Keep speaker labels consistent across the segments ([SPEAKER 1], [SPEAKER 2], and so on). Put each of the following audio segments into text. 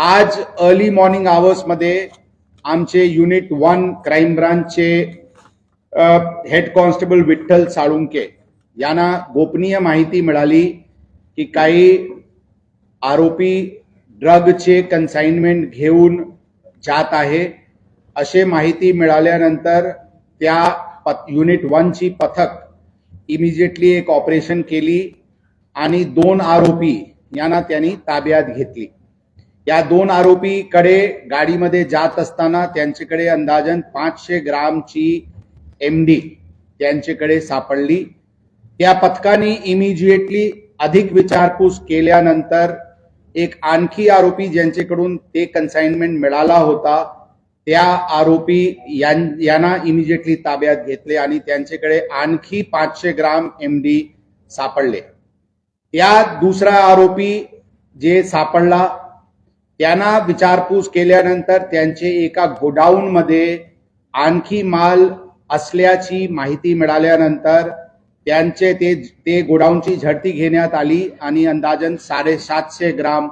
[SPEAKER 1] आज early morning आवर्समध्ये आमचे युनिट वन क्राईम ब्रांचचे हेड कॉन्स्टेबल विठ्ठल साळुंके यांना गोपनीय माहिती मिळाली की काही आरोपी ड्रगचे कन्साइनमेंट घेऊन जात आहे. असे माहिती मिळाल्यानंतर त्या पथ युनिट वनची पथक इमिजिएटली एक ऑपरेशन केली आणि दोन आरोपी यांना त्यांनी ताब्यात घेतली. या दोन आरोपीकडे गाडीमध्ये जात असताना त्यांच्याकडे अंदाजन पाचशे ग्रामची एमडी त्यांच्याकडे सापडली. त्या पथकाने इमिजिएटली अधिक विचारपूस केल्यानंतर एक आणखी आरोपी ज्यांच्याकडून ते कन्साइनमेंट मिळाला होता त्या आरोपी यांना इमिजिएटली ताब्यात घेतले आणि त्यांच्याकडे आणखी पाचशे ग्राम एमडी सापडले. या दुसरा आरोपी जे सापडला त्यांना विचारपूस केल्यानंतर त्यांचे एका गोडाऊनमध्ये आणखी माल असल्याची माहिती मिळाल्यानंतर त्यांचे ते ते गोडाऊनची झडती घेण्यात आली आणि अंदाजन साडेसातशे ग्राम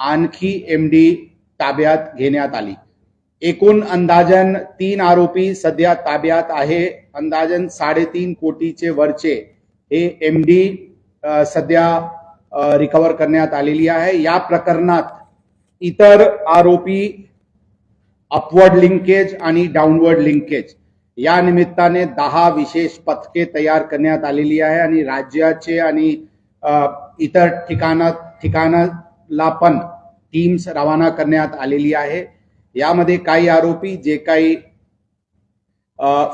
[SPEAKER 1] आणखी एम डी ताब्यात घेण्यात आली. एकूण अंदाजन तीन आरोपी सध्या ताब्यात आहे. अंदाजन साडेतीन कोटीचे वरचे हे एम डी सध्या रिकवर करण्यात आलेली आहे. या प्रकरणात इतर आरोपी अपवर्ड लिंकेज आणि डाऊनवर्ड लिंकेज या निमित्ताने दहा विशेष पथके तयार करण्यात आलेली आहे आणि राज्याचे आणि इतर ठिकाणा ठिकाणाला पण टीम्स रवाना करण्यात आलेली आहे. यामध्ये काही आरोपी जे काही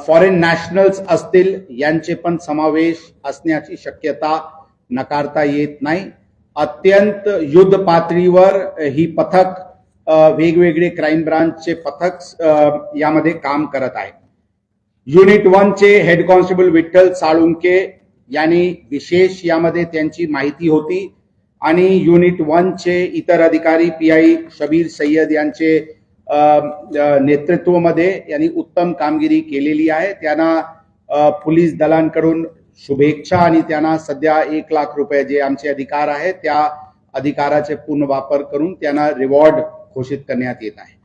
[SPEAKER 1] फॉरेन नॅशनल्स असतील यांचे पण समावेश असण्याची शक्यता नकारता येत नाही. अत्यंत युद्ध पातळीवर ही पथक वेगवेगळे क्राईम ब्रांचचे पथक यामध्ये काम करत आहे. युनिट वनचे हेड कॉन्स्टेबल विठ्ठल साळुंके यांनी विशेष यामध्ये त्यांची माहिती होती आणि युनिट वनचे इतर अधिकारी पी आय शबीर सय्यद यांचे अ, नेतृत्वामध्ये यांनी उत्तम कामगिरी केलेली आहे. त्यांना पोलीस दलांकडून शुभेच्छा आणि त्यांना सध्या एक लाख रुपये जे आमचे अधिकार आहेत त्या अधिकाराचे पूर्ण वापर करून त्यांना रिवॉर्ड घोषित करण्यात येत आहे.